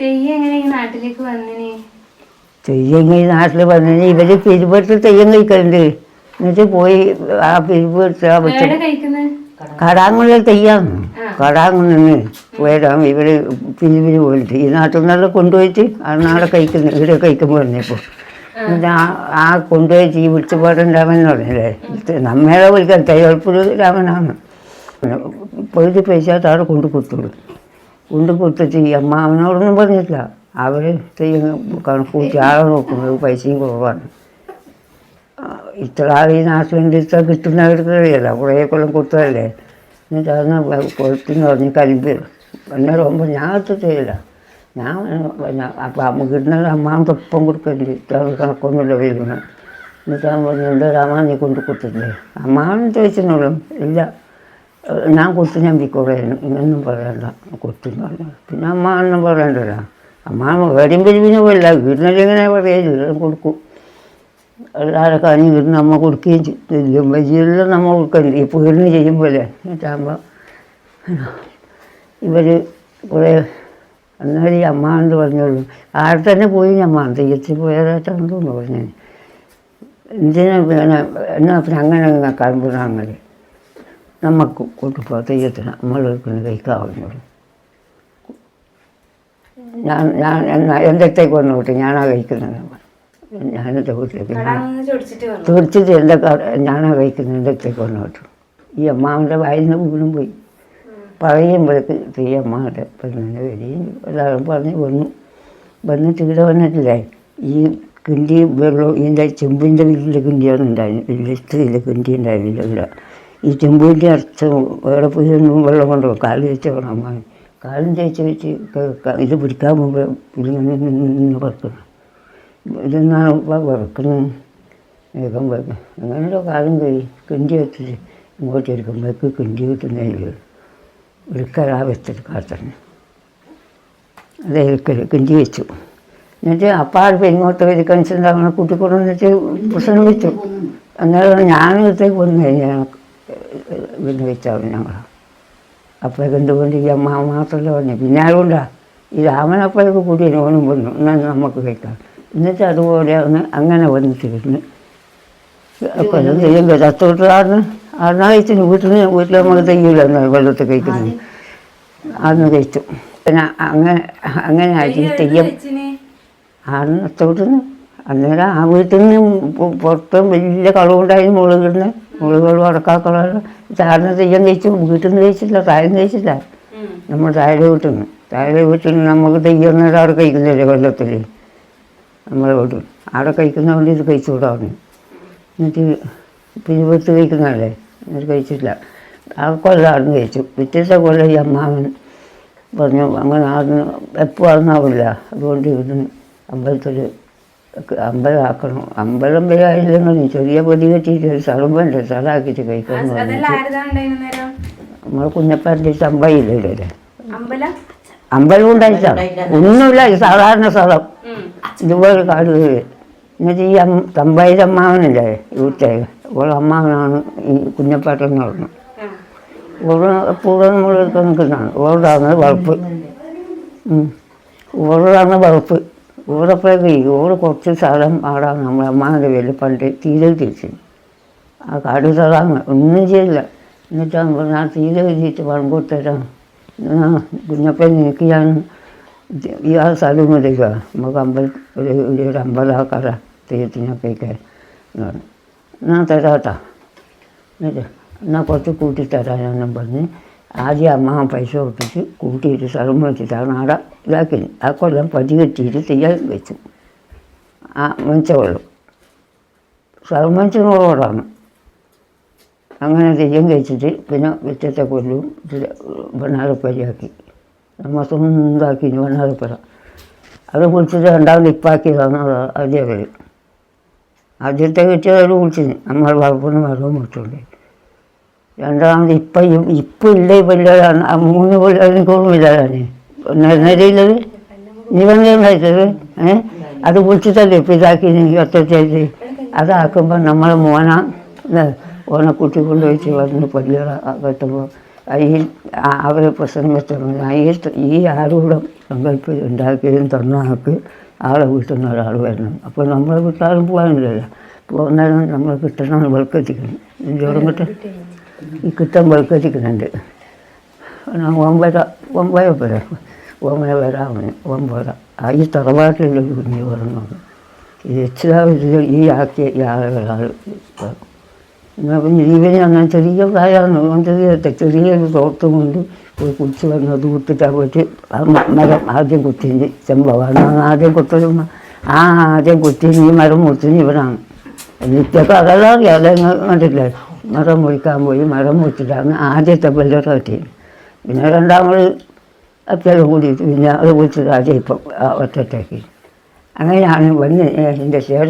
തെയ്യം എങ്ങനെ ഈ നാട്ടിലേക്ക് വന്നിന്? തെയ്യം ഈ നാട്ടിൽ വന്നതിന് ഇവർ പിരിവെടുത്ത് തെയ്യം കഴിക്കലുണ്ട്. എന്നിട്ട് പോയി ആ പിരിവെടുത്ത് ആ വെച്ച് കടാങ്ങുള്ള തെയ്യാണ്. കടാങ്ങുന്നു പോയതാണ് ഇവർ പിരിവിന് പോയിട്ട് ഈ നാട്ടിൽ നിന്നെല്ലാം കൊണ്ടുപോയിട്ട് ആ നാളെ കഴിക്കുന്നു ഇവിടെ കഴിക്കുമ്പോൾ എന്നിട്ട് ആ കൊണ്ടുപോയി ഈ വിളിച്ചുപാടൻ രാമൻ എന്ന് പറഞ്ഞല്ലേ നമ്മളെ വിളിക്കാൻ തയ്യൽപ്പുഴ രാമനാണ്. പോയിട്ട് പൈസ താഴെ കൊണ്ടു കൊടുത്തോളൂ. കൊണ്ട് കൊടുത്തിട്ട് ഈ അമ്മാവനോടൊന്നും പറഞ്ഞിട്ടില്ല അവർ ചെയ്യുന്ന കണക്ക് ആളെ നോക്കുന്നത് പൈസയും കുറവാണ്. ഇത്ര ആൾ ഈ നാട്ടിലുണ്ട് ഇത്ര കിട്ടുന്നവർക്ക് അറിയില്ല കുറേ കൊല്ലം കൊടുത്തതല്ലേ? എന്നിട്ട് അന്ന് കൊടുത്തെന്ന് പറഞ്ഞ് കരിമ്പ് അന്നേരം ആകുമ്പോൾ ഞാൻ എടുത്തിട്ടില്ല ഞാൻ അപ്പം അമ്മ കിട്ടുന്നത് അമ്മാവിന്റെ ഒപ്പം കൊടുക്കലുണ്ട് ഇത്ര കണക്കൊന്നുമില്ല വരുന്നത് എന്നിട്ട് അവൻ പറഞ്ഞു എന്താ രാമ നീ കൊണ്ട് കൊടുത്തിട്ടില്ലേ അമ്മാവൻ ചോദിച്ചെന്നുള്ളൂ ഇല്ല. ഞാൻ കൊത്തു ഞാൻ വിക്കോളെ ഇങ്ങനൊന്നും പറയണ്ട. കൊടുത്തെന്ന് പറഞ്ഞു പിന്നെ എന്നും പറയണ്ടല്ലോ. അമ്മ വേടിയും പിരിവിനും പോയില്ല വീടിനെങ്ങനെ പറയുക. കൊടുക്കും. എല്ലാവരും കാര്യം വീടിന് അമ്മ കൊടുക്കുകയും ചെയ്യും വലിയെല്ലാം നമ്മൾ കൊടുക്കണ്ട. ഈ ചെയ്യുമ്പോൾ ചെയ്യുമ്പോലെ എന്നിട്ടാകുമ്പോൾ ഇവർ കുറേ അന്നേരം ഈ അമ്മ എന്ന് പറഞ്ഞോളൂ. ആടെ തന്നെ പോയി അമ്മ. തെയ്യത്തിൽ പോയതായിട്ടാണെന്ന് തോന്നുന്നു പറഞ്ഞത്. എന്തിനാ എന്നാ പിന്നെ അങ്ങനെ കാണുമ്പോഴാണ് അങ്ങനെ നമുക്ക് കൊണ്ടുപോ തെയ്യത്തിന് നമ്മൾ എടുക്കുന്ന കഴിക്കാവുന്നുള്ളൂ ഞാൻ ഞാൻ എന്നാ എന്റെ അടുത്തേക്ക് കൂട്ടി? ഞാനാ കഴിക്കുന്നത്. ഞാനെന്റെ വീട്ടിലേക്ക് വന്നു തീർച്ചയായിട്ടും എന്റെ ഞാനാ കഴിക്കുന്നത്? എന്റെ അടുത്തേക്ക് വന്നോട്ടു ഈ അമ്മാവിന്റെ വായിൽ നിന്ന് വീണും പോയി. പറയുമ്പോഴേക്ക് തീ അമ്മാവിന്റെ പെണ്ണിന്റെ വരികയും എല്ലാവരും പറഞ്ഞ് വന്നു. വന്നിട്ട് ഇവിടെ വന്നിട്ടില്ലേ? ഈ കിണ്ടി വെള്ളം ഇതിന്റെ ചെമ്പിന്റെ വീട്ടിലെ കിണ്ടിയാണ് ഉണ്ടായിരുന്നു വലിയ ഇത്രയില്ല കിണ്ടി ഉണ്ടായിരുന്നില്ല ഇവിടെ. ഈ ചെമ്പിന്റെ അർത്ഥ വേറെ പോയി ഒന്നും വെള്ളം കൊണ്ടുപോകും കാൽ തേച്ച് വാങ്ങി കാലും തേച്ച് വെച്ച് ഇത് പിടിക്കാൻ മുമ്പ് ഇതിങ്ങനെ നിന്ന് വെക്കണം ഇതെന്നാണ് ഇപ്പം വിറക്കുന്നത് വേഗം അങ്ങനെയുള്ള കാലം കഴി കിണ്ടി വെച്ചിട്ട് ഇങ്ങോട്ട് എടുക്കുമ്പോഴേക്ക് കിണ്ടി കിട്ടുന്നില്ല ആ വെച്ചിട്ട് കാത്തന്നെ. അത് കിണ്ടി വെച്ചു. എന്നിട്ട് അപ്പാട് ഇങ്ങോട്ട് ഒരു അങ്ങനെ കൂട്ടിക്കൊണ്ടു വെച്ച് പ്രശ്നം വെച്ചു അന്നേരം ഞാൻ ഇടത്തേക്ക് വന്നു കഴിഞ്ഞാൽ പിന്നെ വെച്ചാൽ ഞങ്ങൾ അപ്പോഴേക്ക് എന്തുകൊണ്ട് ഈ അമ്മ മാത്രമല്ല പറഞ്ഞു? പിന്നെ അതുകൊണ്ടാ ഈ രാമൻ അപ്പോഴേക്ക് കൂടി നോനും വന്നു എന്നാൽ നമുക്ക് കഴിക്കാം എന്നിട്ട് അതുപോലെ ഒന്ന് അങ്ങനെ വന്നിട്ടിരുന്ന്. കൊല്ലം തെയ്യം തത്തോട്ടാണ് അന്ന് കഴിച്ചു വീട്ടിൽ നിന്ന് വീട്ടിൽ നമുക്ക് തെയ്യില്ല വെള്ളത്തിൽ കഴിക്കുന്നത്. അന്ന് കഴിച്ചു. പിന്നെ അങ്ങനെ അങ്ങനെ ആയിട്ട് തെയ്യം ആണ് അന്ന് അത്തോട്ടുന്ന് അന്നേരം ആ വീട്ടിൽ നിന്ന് പുറത്ത് വലിയ കളവുണ്ടായിരുന്നു മുളകിടുന്ന. മുളകുകൾ വടക്കാക്കളെല്ലാം താഴ്ന്ന തെയ്യം കഴിച്ചു വീട്ടിൽ നിന്ന് കഴിച്ചില്ല താഴെ കഴിച്ചില്ല നമ്മൾ താഴെ വീട്ടിൽ നിന്ന് താഴെ വീട്ടിൽ നിന്ന് നമുക്ക് തെയ്യം നേരം അവിടെ കഴിക്കുന്നില്ലേ കൊല്ലത്തിൽ നമ്മളെ വീട്ടിൽ. അവിടെ കഴിക്കുന്നതുകൊണ്ട് ഇത് കഴിച്ചുകൂടാവുന്നു എന്നിട്ട് പിരിവെടുത്ത് കഴിക്കുന്നതല്ലേ? എന്നിട്ട് കഴിച്ചില്ല ആ കൊല്ലം അവിടുന്ന് കഴിച്ചു പിറ്റേത്തെ കൊല്ലം ഈ അമ്മാവൻ പറഞ്ഞു അങ്ങനെ ആടുന്ന് എപ്പോൾ ആടുന്നാവില്ല അതുകൊണ്ട് ഇവിടുന്ന് അമ്പലത്തിൽ അമ്പലമാക്കണം അമ്പലം വരെ ആയില്ലെങ്കിലും ചെറിയ പൊതി കെട്ടിയിട്ട് ഒരു സ്ഥലം വേണ്ട. സ്ഥലമാക്കിയിട്ട് ഉണ്ടായിരുന്നു നമ്മൾ കുഞ്ഞപ്പാന്റെ ചമ്പയില്ലേ അമ്പലം? ഉണ്ടായിട്ടാണ്. ഒന്നുമില്ല സാധാരണ സ്ഥലം. ഇതുപോലെ കാട് കയറി. എന്നിട്ട് ഈ അമ്മ അമ്മാവനല്ലേ അമ്മാവനില്ലേ? ഇവിടുത്തെ ഓളെ അമ്മാവനാണ് ഈ കുഞ്ഞപ്പാട്ടെന്ന് പറഞ്ഞു ഓരോ ഓൾ എപ്പോഴും നമ്മളൊക്കെ നിൽക്കുന്നതാണ്. ഓളാണ് വളപ്പ് ഓളാണ് വളപ്പ് ഓളപ്പോഴേക്ക് ഓൾ കുറച്ച് സ്ഥലം ആടാണ് നമ്മളെ അമ്മാവിന്റെ പേരിൽ പണ്ട് തീരെ തിരിച്ചു. ആ കാട് സ്ഥലമാണ് ഒന്നും ചെയ്യില്ല. എന്നിട്ടാണ് പറഞ്ഞത് ആ തീരെ എഴുതിയിട്ട് പണം കൊടുത്തരാം കുഞ്ഞപ്പൻ എനിക്ക് ഞാൻ ഇത് ഈ ആ സ്ഥലം തരിക നമുക്ക് അമ്പലം ഒരു ഒരു ഒരു അമ്പലമാക്കാറ തെയ്യത്തിനൊക്കെ എന്ന് പറഞ്ഞു. എന്നാൽ തരാട്ടാ. എന്നിട്ട് എന്നാൽ കുറച്ച് കൂട്ടി തരാനെന്നും പറഞ്ഞ് ആദ്യം അമ്മ പൈസ ഒപ്പിച്ച് കൂട്ടിയിട്ട് സ്ഥലം വെച്ചിട്ടാണ് ആടെ ഇതാക്കി ആ കൊല്ലം പതി കെട്ടിയിട്ട് തെയ്യാൻ വെച്ചു. ആ മനുഷ്യ കൊല്ലം. സ്ഥലം മനുഷ്യനോടാണ് അങ്ങനെ തെയ്യം കഴിച്ചിട്ട് പിന്നെ വിറ്റത്തെ കൊല്ലും വെണ്ണാറപ്പരിയാക്കി നമ്മൾ സ്വന്തമാക്കി വെണ്ണാറപ്പര അത് കുളിച്ചിട്ട് രണ്ടാമത് ഇപ്പാക്കിയതാണ് ആദ്യം അവർ ആദ്യത്തെ കിട്ടിയത് അവർ വിളിച്ചിന് നമ്മൾ വളർപ്പുന്ന വെള്ളം വിളിച്ചുകൊണ്ട് രണ്ടാമത് ഇപ്പം ഇപ്പം ഇല്ല പിള്ളേരാണ് ആ മൂന്ന് ഓർമ്മയില്ല ഞാൻ നിലയിലത് നീ വന്നത് ഏ? അത് വിളിച്ചിട്ടല്ലേ ഇപ്പം ഇതാക്കി എനിക്ക് ഒറ്റച്ചായിട്ട് അതാക്കുമ്പോൾ നമ്മളെ മോന ഓനെ കുട്ടി കൊണ്ടുപോയിട്ട് വന്ന് പള്ളികളെ കെട്ടുമ്പോൾ ഈ അവരെ വെച്ചപ്പോൾ ഈ ഈ ആരോടും സങ്കല്പം ഉണ്ടാക്കിയതും തന്ന ആൾക്ക്. ആളെ വീട്ടിൽ നിന്ന് ഒരാൾ വരണം. അപ്പോൾ നമ്മളെ വീട്ടാളും പോകാനില്ലല്ലോ പോകുന്നേരം നമ്മൾ കിട്ടണം വെളുക്കെത്തിക്കണം ചോറും കിട്ടും? ഞാൻ ഒമ്പര ഒമ്പത് പേര്. ഒമ്പത് പേരാണ് ഒമ്പത് ആ ഈ തറവാട്ടിലുള്ള കുഞ്ഞ് പറഞ്ഞത് ഈ രക്ഷിതാവിൽ ഈ ആക്കിയ ഈ ആളുകളാൾ എന്നാൽ പിന്നെ ഇവന് അങ്ങനെ ചെറിയ പ്രായമാണ്? ചെറിയ ചെറിയൊരു തോട്ടം കൊണ്ട് പോയി കുടിച്ച് വന്ന് അത് കുത്തിട്ടാൽ പോയിട്ട് ആ മരം ആദ്യം കുത്തിഞ്ഞ് ചെമ്പവാണ്. ആദ്യം കുത്തലും ആ ആദ്യം കുത്തിഞ്ഞ് മരം മുറിച്ചിന് ഇവനാണ്. നിത്യക്ക് അതെല്ലാം അറിയാം. അതെങ്ങനെ കണ്ടില്ലേ മരം മുറിക്കാൻ പോയി മരം മുറിച്ചിട്ടാണ് ആദ്യത്തെ ബെല്ലറ കിട്ടിയത് പിന്നെ രണ്ടാമത് അത്യാവശ്യം കൂടിയിട്ട് പിന്നെ അത് കുറിച്ചിട്ട് ഇപ്പം ഒറ്റത്തേക്ക് അങ്ങനെയാണ് വന്ന് എന്റെ ശേഷം